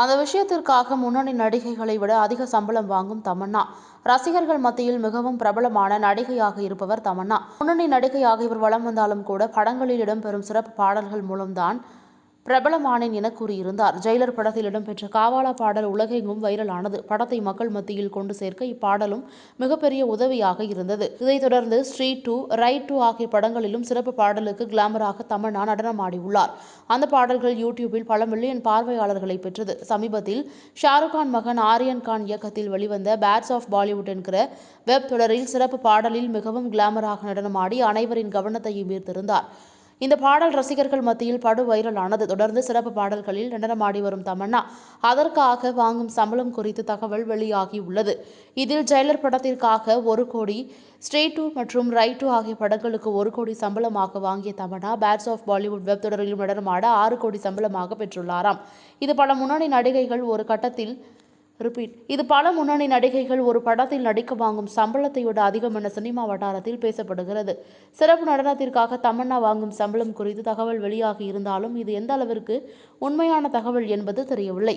அந்த விஷயத்திற்காக முன்னணி நடிகைகளை விட அதிக சம்பளம் வாங்கும் தமன்னா. ரசிகர்கள் மத்தியில் மிகவும் பிரபலமான நடிகையாக இருப்பவர் தமன்னா. முன்னணி நடிகையாக இவர் வலம் வந்தாலும் கூட படங்களில் இடம்பெறும் சிறப்பு பாடல்கள் மூலம்தான் பிரபலமானேன் என கூறியிருந்தார். ஜெயிலர் படத்தில் இடம்பெற்ற காவாலா பாடல் உலகெங்கும் வைரலானது. படத்தை மக்கள் மத்தியில் கொண்டு சேர்க்க இப்பாடலும் மிகப்பெரிய உதவியாக இருந்தது. இதைத் தொடர்ந்து ஸ்ரீ டூ ரைட் டூ ஆகிய படங்களிலும் சிறப்பு பாடலுக்கு கிளாமராக தமன்னா நடனமாடியுள்ளார். அந்த பாடல்கள் யூடியூபில் பல மில்லியன் பார்வையாளர்களை பெற்றது. சமீபத்தில் ஷாருக் கான் மகன் ஆரியன் கான் இயக்கத்தில் வெளிவந்த பேட்ஸ் ஆஃப் பாலிவுட் என்கிற வெப் தொடரில் சிறப்பு பாடலில் மிகவும் கிளாமராக நடனமாடி அனைவரின் கவனத்தையும் ஈர்த்திருந்தார். இந்த பாடல் ரசிகர்கள் மத்தியில் படு வைரலானது. தொடர்ந்து சிறப்பு பாடல்களில் நடனமாடி வரும் தமன்னா அதற்காக வாங்கும் சம்பளம் குறித்து தகவல் வெளியாகியுள்ளது. இதில் ஜெயலர் படத்திற்காக ஒரு கோடி ஸ்ட்ரே டூ மற்றும் ரைட் டூ ஆகிய படங்களுக்கு ஒரு கோடி சம்பளமாக வாங்கிய Tamannaah bads of Bollywood web தொடரிலும் நடனமாட ஆறு கோடி சம்பளமாக பெற்றுள்ளாராம். இது பல முன்னணி நடிகைகள் ஒரு கட்டத்தில் ரிப்பீட். இது பல முன்னணி நடிகைகள் ஒரு படத்தில் நடிக்க வாங்கும் சம்பளத்தை விட அதிகம் என சினிமா வட்டாரத்தில் பேசப்படுகிறது. சிறப்பு நடனத்திற்காக தமன்னா வாங்கும் சம்பளம் குறித்து தகவல் வெளியாகி இருந்தாலும் இது எந்த அளவிற்கு உண்மையான தகவல் என்பது தெரியவில்லை.